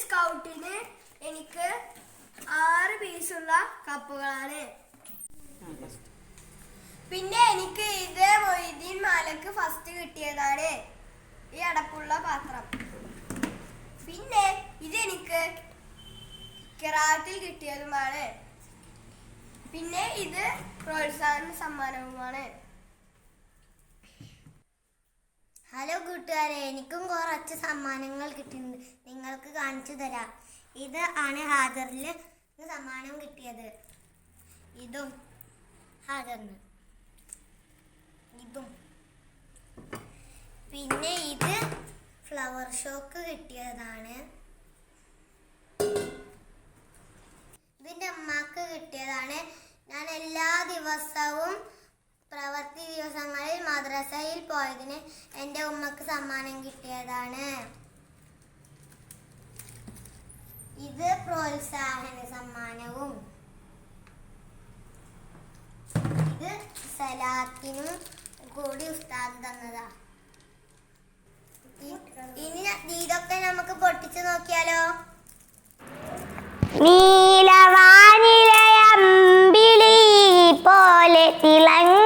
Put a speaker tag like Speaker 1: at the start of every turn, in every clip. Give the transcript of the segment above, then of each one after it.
Speaker 1: സ്കൗട്ടിന് എനിക്ക് ആറ് പീസുള്ള കപ്പുകളാണ്. പിന്നെ എനിക്ക് ഇത് മൊയ്തീൻ മാലക്ക് ഫസ്റ്റ് കിട്ടിയതാണ്. ഈ അടപ്പുള്ള പാത്രം. പിന്നെ ഇതെനിക്ക് കിറാത്തിൽ കിട്ടിയതുമാണ്. പിന്നെ ഇത് പ്രോത്സാഹന സമ്മാനവുമാണ്.
Speaker 2: കൂട്ടുകാരെ എനിക്കും കുറച്ച് സമ്മാനങ്ങൾ കിട്ടിയിട്ടുണ്ട്. നിങ്ങൾക്ക് കാണിച്ചു തരാം. ഇത് ആണ് ഹാജറിൽ സമ്മാനം കിട്ടിയത്. ഇതും ഹാജറിന് ഇതും. പിന്നെ ഇത് ഫ്ലവർ ഷോക്ക് കിട്ടിയതാണ്. ഇതിന്റെ അമ്മയ്ക്ക് കിട്ടിയതാണ്. ഞാൻ എല്ലാ ദിവസവും പ്രവൃത്തി ദിവസങ്ങളിൽ മദ്രസയിൽ പോയതിന് എന്റെ ഉമ്മക്ക് സമ്മാനം കിട്ടിയതാണ്. ഇത് പ്രോത്സാഹന സമ്മാനവും. ഇത് സലാത്തിനും കൂടി ഉസ്താദ് തന്നതാ. ഇനി ഇതൊക്കെ നമുക്ക് പൊട്ടിച്ചു നോക്കിയാലോ? നീലവാനിലയമ്പിളി പോലെ തിളങ്ങും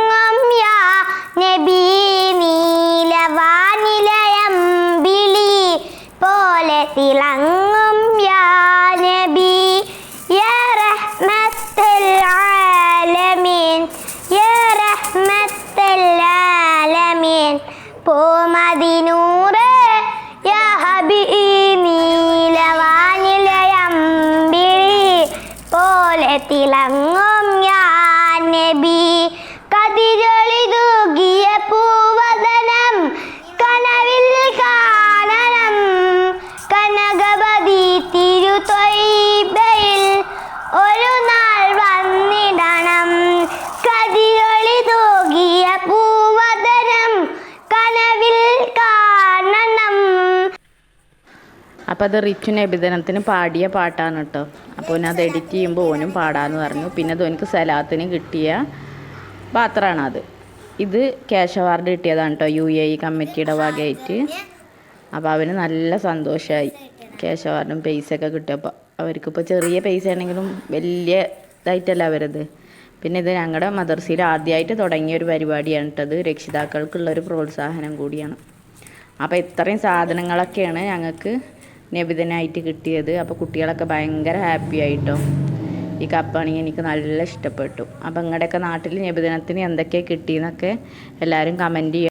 Speaker 2: തിളങ്ങും യാ നബി. യാ റഹ്മത്തുൽ ആലമീൻ. യാ റഹ്മത്തുൽ ആലമീൻ. പൂമതിനൂറ്. യാ ഹബീ നീലവാനിലയമ്പിളി. പോലെ തിളങ്ങും
Speaker 3: അപ്പോൾ അത് റിച്ചു നബിദിനത്തിന് പാടിയ പാട്ടാണ് കേട്ടോ. അപ്പോൾ ഓനത് എഡിറ്റ് ചെയ്യുമ്പോൾ ഓനും പാടാന്ന് പറഞ്ഞു. പിന്നെ അത് എനിക്ക് സലാത്തിന് കിട്ടിയ അത്. ഇത് ക്യാഷ് അവാർഡ് കിട്ടിയതാണ് കേട്ടോ യു എ ഇ കമ്മിറ്റിയുടെ ഭാഗമായിട്ട് അപ്പോൾ അവന് നല്ല സന്തോഷമായി ക്യാഷ് അവാർഡും പൈസ ഒക്കെ കിട്ടിയപ്പോൾ അവർക്കിപ്പോൾ ചെറിയ പൈസ ആണെങ്കിലും വലിയ ഇതായിട്ടല്ല അവരത്. പിന്നെ ഇത് ഞങ്ങളുടെ മദർസയിൽ ആദ്യമായിട്ട് തുടങ്ങിയ ഒരു പരിപാടിയാണ് കേട്ടത് രക്ഷിതാക്കൾക്കുള്ളൊരു പ്രോത്സാഹനം കൂടിയാണ്. അപ്പോൾ ഇത്രയും സാധനങ്ങളൊക്കെയാണ് ഞങ്ങൾക്ക് നബിതനായിട്ട് കിട്ടിയത്. അപ്പോൾ കുട്ടികളൊക്കെ ഭയങ്കര ഹാപ്പി ആയിട്ടോ. ഈ കപ്പാണെങ്കിൽ എനിക്ക് നല്ല ഇഷ്ടപ്പെട്ടു. അപ്പോൾ നിങ്ങളുടെയൊക്കെ നാട്ടിൽ നബിദിനത്തിന് എന്തൊക്കെയാണ് കിട്ടിയെന്നൊക്കെ എല്ലാവരും കമന്റ് ചെയ്യും.